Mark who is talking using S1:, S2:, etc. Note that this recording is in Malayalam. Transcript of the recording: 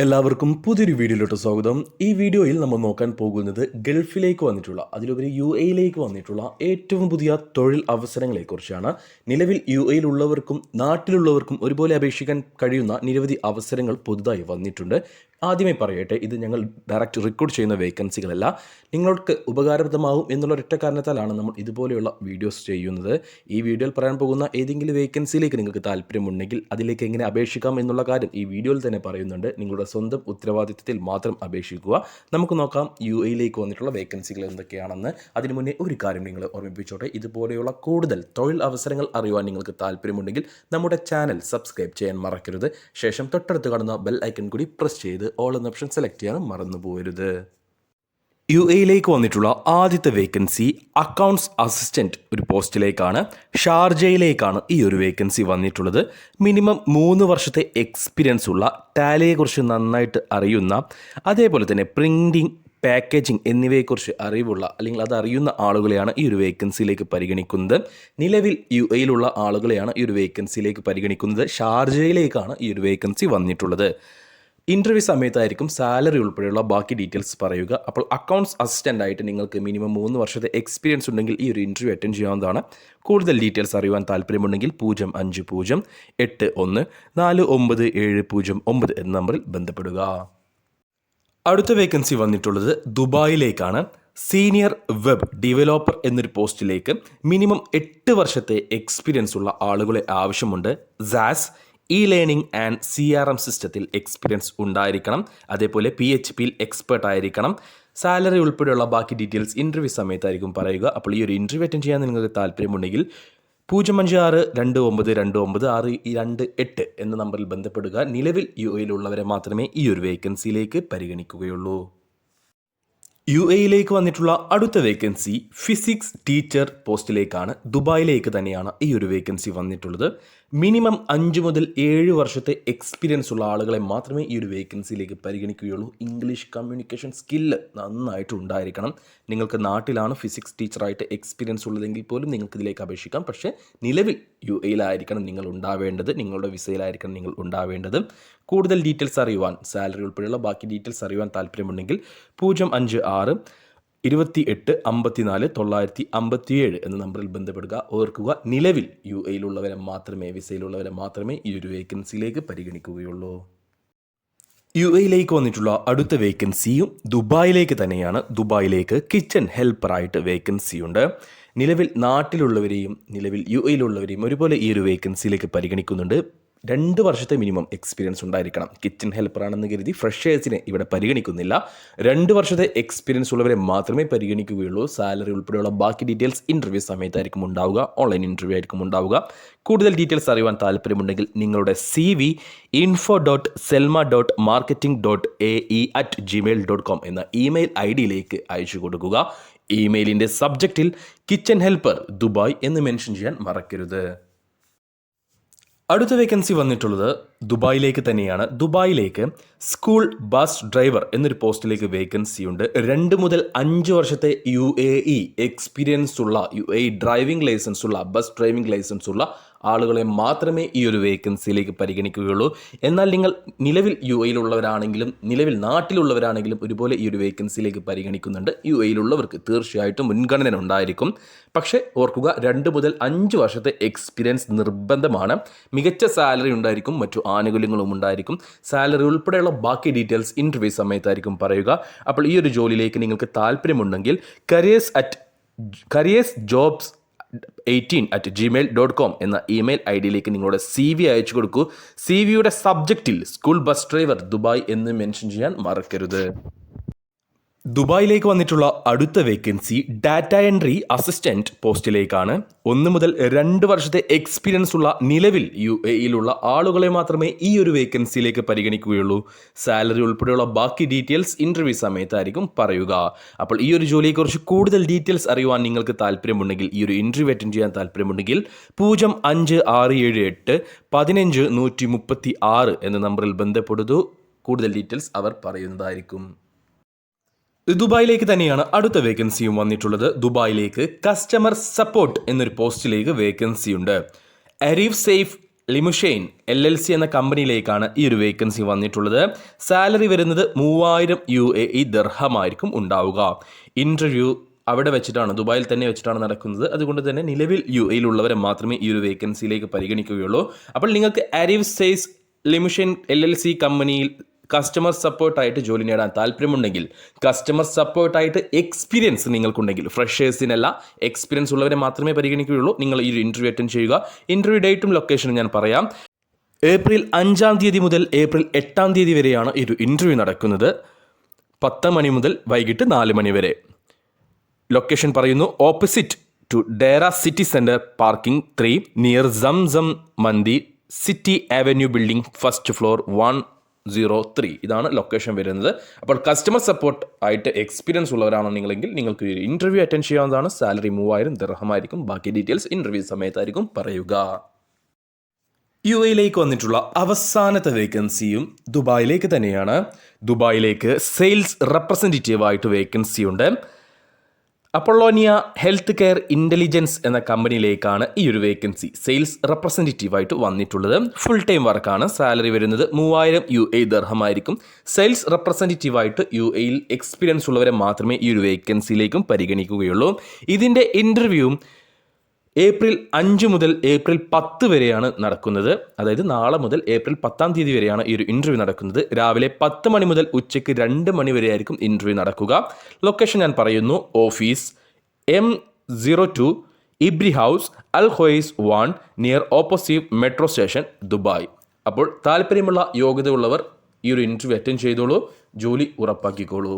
S1: എല്ലാവർക്കും പുതിയൊരു വീഡിയോയിലോട്ട് സ്വാഗതം. ഈ വീഡിയോയിൽ നമ്മൾ നോക്കാൻ പോകുന്നത് ഗൾഫിലേക്ക് വന്നിട്ടുള്ള അതിലുപരി യു എയിലേക്ക് വന്നിട്ടുള്ള ഏറ്റവും പുതിയ തൊഴിൽ അവസരങ്ങളെക്കുറിച്ചാണ്. നിലവിൽ യു എയിലുള്ളവർക്കും നാട്ടിലുള്ളവർക്കും ഒരുപോലെ അപേക്ഷിക്കാൻ കഴിയുന്ന നിരവധി അവസരങ്ങൾ പുതുതായി വന്നിട്ടുണ്ട്. ആദ്യമേ പറയട്ടെ ഇത് ഞങ്ങൾ ഡയറക്റ്റ് റിക്രൂട്ട് ചെയ്യുന്ന വേക്കൻസികളല്ല നിങ്ങൾക്ക് ഉപകാരപ്രദമാകും എന്നുള്ള ഒരൊറ്റ കാരണത്താലാണ് നമ്മൾ ഇതുപോലെയുള്ള വീഡിയോസ് ചെയ്യുന്നത്. ഈ വീഡിയോയിൽ പറയാൻ പോകുന്ന ഏതെങ്കിലും വേക്കൻസിയിലേക്ക് നിങ്ങൾക്ക് താല്പര്യമുണ്ടെങ്കിൽ അതിലേക്ക് എങ്ങനെ അപേക്ഷിക്കാം എന്നുള്ള കാര്യം ഈ വീഡിയോയിൽ തന്നെ പറയുന്നുണ്ട്. നിങ്ങളുടെ സ്വന്തം ഉത്തരവാദിത്വത്തിൽ മാത്രം അപേക്ഷിക്കുക. നമുക്ക് നോക്കാം യു എയിലേക്ക് വന്നിട്ടുള്ള വേക്കൻസികൾ എന്തൊക്കെയാണെന്ന്. അതിനു മുന്നേ ഒരു കാര്യം നിങ്ങൾ ഓർമ്മിപ്പിച്ചോട്ടെ. ഇതുപോലെയുള്ള കൂടുതൽ തൊഴിൽ അവസരങ്ങൾ അറിയുവാൻ നിങ്ങൾക്ക് താല്പര്യമുണ്ടെങ്കിൽ നമ്മുടെ ചാനൽ സബ്സ്ക്രൈബ് ചെയ്യാൻ മറക്കരുത്. ശേഷം തൊട്ടടുത്ത് കാണുന്ന ബെൽ ഐക്കൺ കൂടി പ്രസ് ചെയ്ത് ഓൾ എന്ന ഓപ്ഷൻ സെലക്ട് ചെയ്യാൻ മറന്നു പോകരുത് യു എയിലേക്ക് വന്നിട്ടുള്ള ആദ്യത്തെ വേക്കൻസി അക്കൗണ്ട്സ് അസിസ്റ്റന്റ് ഒരു പോസ്റ്റിലേക്കാണ്. ഷാർജയിലേക്കാണ് ഈ ഒരു വേക്കൻസി വന്നിട്ടുള്ളത്. മിനിമം മൂന്ന് വർഷത്തെ എക്സ്പീരിയൻസ് ഉള്ള ടാലിയെക്കുറിച്ച് നന്നായിട്ട് അറിയുന്ന അതേപോലെ തന്നെ പ്രിന്റിംഗ് പാക്കേജിംഗ് എന്നിവയെക്കുറിച്ച് അറിവുള്ള അല്ലെങ്കിൽ അത് അറിയുന്ന ആളുകളെയാണ് ഈ ഒരു വേക്കൻസിയിലേക്ക് പരിഗണിക്കുന്നത്. നിലവിൽ യു എയിലുള്ള ആളുകളെയാണ് ഈ ഒരു വേക്കൻസിയിലേക്ക് പരിഗണിക്കുന്നത്. ഷാർജയിലേക്കാണ് ഈ ഒരു വേക്കൻസി വന്നിട്ടുള്ളത്. ഇന്റർവ്യൂ സമയത്തായിരിക്കും സാലറി ഉൾപ്പെടെയുള്ള ബാക്കി ഡീറ്റെയിൽസ് പറയുക. അപ്പോൾ അക്കൗണ്ട്സ് അസിസ്റ്റന്റ് ആയിട്ട് നിങ്ങൾക്ക് മിനിമം മൂന്ന് വർഷത്തെ എക്സ്പീരിയൻസ് ഉണ്ടെങ്കിൽ ഈ ഒരു ഇന്റർവ്യൂ അറ്റൻഡ് ചെയ്യാവുന്നതാണ്. കൂടുതൽ ഡീറ്റെയിൽസ് അറിയുവാൻ താല്പര്യമുണ്ടെങ്കിൽ പൂജ്യം അഞ്ച് പൂജ്യം എട്ട് ഒന്ന് നാല് ഒമ്പത് ഏഴ് പൂജ്യം ഒമ്പത് എന്ന നമ്പറിൽ ബന്ധപ്പെടുക. അടുത്ത വേക്കൻസി വന്നിട്ടുള്ളത് ദുബായിലേക്കാണ്. സീനിയർ വെബ് ഡെവലപ്പർ എന്നൊരു പോസ്റ്റിലേക്ക് മിനിമം എട്ട് വർഷത്തെ എക്സ്പീരിയൻസ് ഉള്ള ആളുകളെ ആവശ്യമുണ്ട്. SaaS e learning and C R M സിസ്റ്റത്തിൽ എക്സ്പീരിയൻസ് ഉണ്ടായിരിക്കണം. അതേപോലെ പി എച്ച് പിയിൽ എക്സ്പേർട്ട് ആയിരിക്കണം. സാലറി ഉൾപ്പെടെയുള്ള ബാക്കി ഡീറ്റെയിൽസ് ഇന്റർവ്യൂ സമയത്തായിരിക്കും പറയുക. അപ്പോൾ ഈ ഒരു ഇന്റർവ്യൂ അറ്റൻഡ് ചെയ്യാൻ നിങ്ങൾക്ക് താല്പര്യമുണ്ടെങ്കിൽ പൂജ്യം അഞ്ച് ആറ് രണ്ട് ഒമ്പത് രണ്ട് ഒമ്പത് ആറ് രണ്ട് എട്ട് എന്ന നമ്പറിൽ ബന്ധപ്പെടുക. നിലവിൽ യു എയിലുള്ളവരെ മാത്രമേ ഈ ഒരു വേക്കൻസിയിലേക്ക് പരിഗണിക്കുകയുള്ളൂ. യു എയിലേക്ക് വന്നിട്ടുള്ള അടുത്ത വേക്കൻസി ഫിസിക്സ് ടീച്ചർ പോസ്റ്റിലേക്കാണ്. ദുബായിലേക്ക് തന്നെയാണ് ഈ ഒരു വേക്കൻസി വന്നിട്ടുള്ളത്. മിനിമം അഞ്ച് മുതൽ ഏഴ് വർഷത്തെ എക്സ്പീരിയൻസ് ഉള്ള ആളുകളെ മാത്രമേ ഈ ഒരു വേക്കൻസിയിലേക്ക് പരിഗണിക്കുകയുള്ളൂ. ഇംഗ്ലീഷ് കമ്മ്യൂണിക്കേഷൻ സ്കില്ല് നന്നായിട്ട് ഉണ്ടായിരിക്കണം നിങ്ങൾക്ക് നാട്ടിലാണ് ഫിസിക്സ് ടീച്ചറായിട്ട് എക്സ്പീരിയൻസ് ഉള്ളതെങ്കിൽ പോലും നിങ്ങൾക്ക് ഇതിലേക്ക് അപേക്ഷിക്കാം. പക്ഷേ നിലവിൽ യു എയിലായിരിക്കണം നിങ്ങൾ ഉണ്ടാവേണ്ടത് നിങ്ങളുടെ വിസയിലായിരിക്കണം നിങ്ങൾ ഉണ്ടാവേണ്ടത്. കൂടുതൽ ഡീറ്റെയിൽസ് അറിയുവാൻ സാലറി ഉൾപ്പെടെയുള്ള ബാക്കി ഡീറ്റെയിൽസ് അറിയുവാൻ താല്പര്യമുണ്ടെങ്കിൽ പൂജ്യം അഞ്ച് ആറ് ഇരുപത്തി എട്ട് അമ്പത്തിനാല് തൊള്ളായിരത്തി അമ്പത്തിയേഴ് എന്ന നമ്പറിൽ ബന്ധപ്പെടുക. ഓർക്കുക നിലവിൽ യു എയിലുള്ളവരെ മാത്രമേ വിസയിലുള്ളവരെ മാത്രമേ ഈ ഒരു വേക്കൻസിയിലേക്ക് പരിഗണിക്കുകയുള്ളൂ. യു എയിലേക്ക് വന്നിട്ടുള്ള അടുത്ത വേക്കൻസിയും ദുബായിലേക്ക് തന്നെയാണ്. ദുബായിലേക്ക് കിച്ചൺ ഹെൽപ്പറായിട്ട് വേക്കൻസി ഉണ്ട് നിലവിൽ നാട്ടിലുള്ളവരെയും നിലവിൽ യു എയിലുള്ളവരെയും ഒരുപോലെ ഈ ഒരു വേക്കൻസിയിലേക്ക് പരിഗണിക്കുന്നുണ്ട്. രണ്ട് വർഷത്തെ മിനിമം എക്സ്പീരിയൻസ് ഉണ്ടായിരിക്കണം. കിച്ചൺ ഹെൽപ്പറാണെന്ന് കരുതി ഫ്രഷേഴ്സിനെ ഇവിടെ പരിഗണിക്കുന്നില്ല. രണ്ട് വർഷത്തെ എക്സ്പീരിയൻസ് ഉള്ളവരെ മാത്രമേ പരിഗണിക്കുകയുള്ളൂ. സാലറി ഉൾപ്പെടെയുള്ള ബാക്കി ഡീറ്റെയിൽസ് ഇന്റർവ്യൂ സമയത്തായിരിക്കും ഉണ്ടാവുക. ഓൺലൈൻ ഇന്റർവ്യൂ ആയിരിക്കും ഉണ്ടാവുക. കൂടുതൽ ഡീറ്റെയിൽസ് അറിയുവാൻ താല്പര്യമുണ്ടെങ്കിൽ നിങ്ങളുടെ C V info dot Selma dot marketing dot A E at Gmail dot com എന്ന ഇമെയിൽ ഐ ഡിയിലേക്ക് അയച്ചു കൊടുക്കുക. ഇമെയിലിന്റെ സബ്ജക്റ്റിൽ കിച്ചൺ ഹെൽപ്പർ ദുബായ് എന്ന് മെൻഷൻ ചെയ്യാൻ മറക്കരുത്. അടുത്ത വേക്കൻസി വന്നിട്ടുള്ളത് ദുബായിലേക്ക് തന്നെയാണ്. ദുബായിലേക്ക് സ്കൂൾ ബസ് ഡ്രൈവർ എന്നൊരു പോസ്റ്റിലേക്ക് വേക്കൻസി ഉണ്ട്. രണ്ട് മുതൽ അഞ്ച് വർഷത്തെ യു എ ഇ എക്സ്പീരിയൻസ് ഉള്ള യു എ ഡ്രൈവിംഗ് ലൈസൻസ് ഉള്ള ബസ് ഡ്രൈവിംഗ് ലൈസൻസ് ഉള്ള ആളുകളെ മാത്രമേ ഈ ഒരു വേക്കൻസിയിലേക്ക് പരിഗണിക്കുകയുള്ളൂ. എന്നാൽ നിങ്ങൾ നിലവിൽ യു എയിലുള്ളവരാണെങ്കിലും നിലവിൽ നാട്ടിലുള്ളവരാണെങ്കിലും ഒരുപോലെ ഈ ഒരു വേക്കൻസിയിലേക്ക് പരിഗണിക്കുന്നുണ്ട്. യു എയിലുള്ളവർക്ക് തീർച്ചയായിട്ടും മുൻഗണന ഉണ്ടായിരിക്കും. പക്ഷേ ഓർക്കുക രണ്ട് മുതൽ അഞ്ച് വർഷത്തെ എക്സ്പീരിയൻസ് നിർബന്ധമാണ്. മികച്ച സാലറി ഉണ്ടായിരിക്കും മറ്റു ആനുകൂല്യങ്ങളും ഉണ്ടായിരിക്കും. സാലറി ഉൾപ്പെടെയുള്ള ബാക്കി ഡീറ്റെയിൽസ് ഇന്റർവ്യൂ സമയത്തായിരിക്കും പറയുക. അപ്പോൾ ഈ ഒരു ജോലിയിലേക്ക് നിങ്ങൾക്ക് താല്പര്യമുണ്ടെങ്കിൽ careers at careers jobs eighteen at Gmail dot com എന്ന ഇമെയിൽ ഐ ഡിയിലേക്ക് നിങ്ങളുടെ സി വി അയച്ചു കൊടുക്കൂ. സി വിയുടെ സബ്ജക്റ്റിൽ സ്കൂൾ ബസ് ഡ്രൈവർ ദുബായ് എന്ന് മെൻഷൻ ചെയ്യാൻ മറക്കരുത്. ദുബായിലേക്ക് വന്നിട്ടുള്ള അടുത്ത വേക്കൻസി ഡാറ്റ എൻട്രി അസിസ്റ്റന്റ് പോസ്റ്റിലേക്കാണ്. ഒന്ന് മുതൽ രണ്ട് വർഷത്തെ എക്സ്പീരിയൻസ് ഉള്ള നിലവിൽ യു എയിലുള്ള ആളുകളെ മാത്രമേ ഈ ഒരു വേക്കൻസിയിലേക്ക് പരിഗണിക്കുകയുള്ളൂ. സാലറി ഉൾപ്പെടെയുള്ള ബാക്കി ഡീറ്റെയിൽസ് ഇന്റർവ്യൂ സമയത്തായിരിക്കും പറയുക. അപ്പോൾ ഈ ഒരു ജോലിയെക്കുറിച്ച് കൂടുതൽ ഡീറ്റെയിൽസ് അറിയുവാൻ നിങ്ങൾക്ക് താല്പര്യമുണ്ടെങ്കിൽ ഈ ഒരു ഇന്റർവ്യൂ അറ്റൻഡ് ചെയ്യാൻ താല്പര്യമുണ്ടെങ്കിൽ പൂജ്യം അഞ്ച് ആറ് ഏഴ് എട്ട് പതിനഞ്ച് നൂറ്റി മുപ്പത്തി ആറ് എന്ന നമ്പറിൽ ബന്ധപ്പെടുതു കൂടുതൽ ഡീറ്റെയിൽസ് അവർ പറയുന്നതായിരിക്കും. ദുബായിലേക്ക് തന്നെയാണ് അടുത്ത വേക്കൻസിയും വന്നിട്ടുള്ളത്. ദുബായിലേക്ക് കസ്റ്റമർ സപ്പോർട്ട് എന്നൊരു പോസ്റ്റിലേക്ക് വേക്കൻസി ഉണ്ട്. അരീഫ് സേഫ് ലിമുഷെയിൻ എൽ എൽ സി എന്ന കമ്പനിയിലേക്കാണ് ഈ ഒരു വേക്കൻസി വന്നിട്ടുള്ളത്. സാലറി വരുന്നത് മൂവായിരം യു എ ഇ ദർഹമായിരിക്കും ഉണ്ടാവുക. ഇന്റർവ്യൂ അവിടെ വെച്ചിട്ടാണ് ദുബായിൽ തന്നെ വെച്ചിട്ടാണ് നടക്കുന്നത്. അതുകൊണ്ട് തന്നെ നിലവിൽ യു എയിലുള്ളവരെ മാത്രമേ ഈ ഒരു വേക്കൻസിയിലേക്ക് പരിഗണിക്കുകയുള്ളൂ. അപ്പോൾ നിങ്ങൾക്ക് അരീവ് സേസ് ലിമിഷൻ എൽ എൽ സി കമ്പനിയിൽ കസ്റ്റമർ സപ്പോർട്ടായിട്ട് ജോലി നേടാൻ താല്പര്യമുണ്ടെങ്കിൽ കസ്റ്റമർ സപ്പോർട്ടായിട്ട് എക്സ്പീരിയൻസ് നിങ്ങൾക്കുണ്ടെങ്കിൽ ഫ്രഷേഴ്സിനല്ല എക്സ്പീരിയൻസ് ഉള്ളവരെ മാത്രമേ പരിഗണിക്കുകയുള്ളൂ. നിങ്ങൾ ഈ ഒരു ഇന്റർവ്യൂ അറ്റൻഡ് ചെയ്യുക. ഇന്റർവ്യൂ ഡേറ്റും ലൊക്കേഷനും ഞാൻ പറയാം. ഏപ്രിൽ അഞ്ചാം തീയതി മുതൽ ഏപ്രിൽ എട്ടാം തീയതി വരെയാണ് ഈ ഒരു ഇന്റർവ്യൂ നടക്കുന്നത്. പത്ത് മണി മുതൽ വൈകിട്ട് നാല് മണി വരെ. ലൊക്കേഷൻ പറയുന്നു opposite to Deira city centre parking three near Zamzam Mandi city avenue building first floor one zero three ഇതാണ് ലൊക്കേഷൻ വരുന്നത്. അപ്പോൾ കസ്റ്റമർ സപ്പോർട്ട് ആയിട്ട് എക്സ്പീരിയൻസ് ഉള്ളവരാണോ നിങ്ങളെങ്കിൽ നിങ്ങൾക്ക് ഇന്റർവ്യൂ അറ്റൻഡ് ചെയ്യാവുന്നതാണ്. സാലറി മൂവായിരം ദർഹമായിരിക്കും ബാക്കി ഡീറ്റെയിൽസ് ഇന്റർവ്യൂ സമയത്തായിരിക്കും പറയുക. യു എയിലേക്ക് വന്നിട്ടുള്ള അവസാനത്തെ വേക്കൻസിയും ദുബായിലേക്ക് തന്നെയാണ്. ദുബായിലേക്ക് സെയിൽസ് റെപ്രസെന്റേറ്റീവ് ആയിട്ട് വേക്കൻസി ഉണ്ട്. അപ്പൊളോനിയ ഹെൽത്ത് കെയർ ഇന്റലിജൻസ് എന്ന കമ്പനിയിലേക്കാണ് ഈ ഒരു വേക്കൻസി സെയിൽസ് റെപ്രസെന്റേറ്റീവ് ആയിട്ട് വന്നിട്ടുള്ളത് ഫുൾ ടൈം വർക്കാണ് സാലറി വരുന്നത് മൂവായിരം യു എ ദർഹമായിരിക്കും. സെയിൽസ് റെപ്രസെന്റേറ്റീവ് ആയിട്ട് യു എയിൽ എക്സ്പീരിയൻസ് ഉള്ളവരെ മാത്രമേ ഈ ഒരു വേക്കൻസിയിലേക്കും പരിഗണിക്കുകയുള്ളൂ. ഇതിന്റെ ഇന്റർവ്യൂവും ഏപ്രിൽ അഞ്ച് മുതൽ ഏപ്രിൽ പത്ത് വരെയാണ് നടക്കുന്നത്. അതായത് നാളെ മുതൽ ഏപ്രിൽ പത്താം തീയതി വരെയാണ് ഈ ഒരു ഇന്റർവ്യൂ നടക്കുന്നത്. രാവിലെ പത്ത് മണി മുതൽ ഉച്ചയ്ക്ക് രണ്ട് മണി വരെ ആയിരിക്കും ഇന്റർവ്യൂ നടക്കുക. ലൊക്കേഷൻ ഞാൻ പറയുന്നു. Office M zero two Ibri House Al ഹൊയ്സ് one near opposite metro station Dubai അപ്പോൾ താല്പര്യമുള്ള യോഗ്യതയുള്ളവർ ഈ ഒരു ഇന്റർവ്യൂ അറ്റൻഡ് ചെയ്തോളൂ. ജോലി ഉറപ്പാക്കിക്കോളൂ.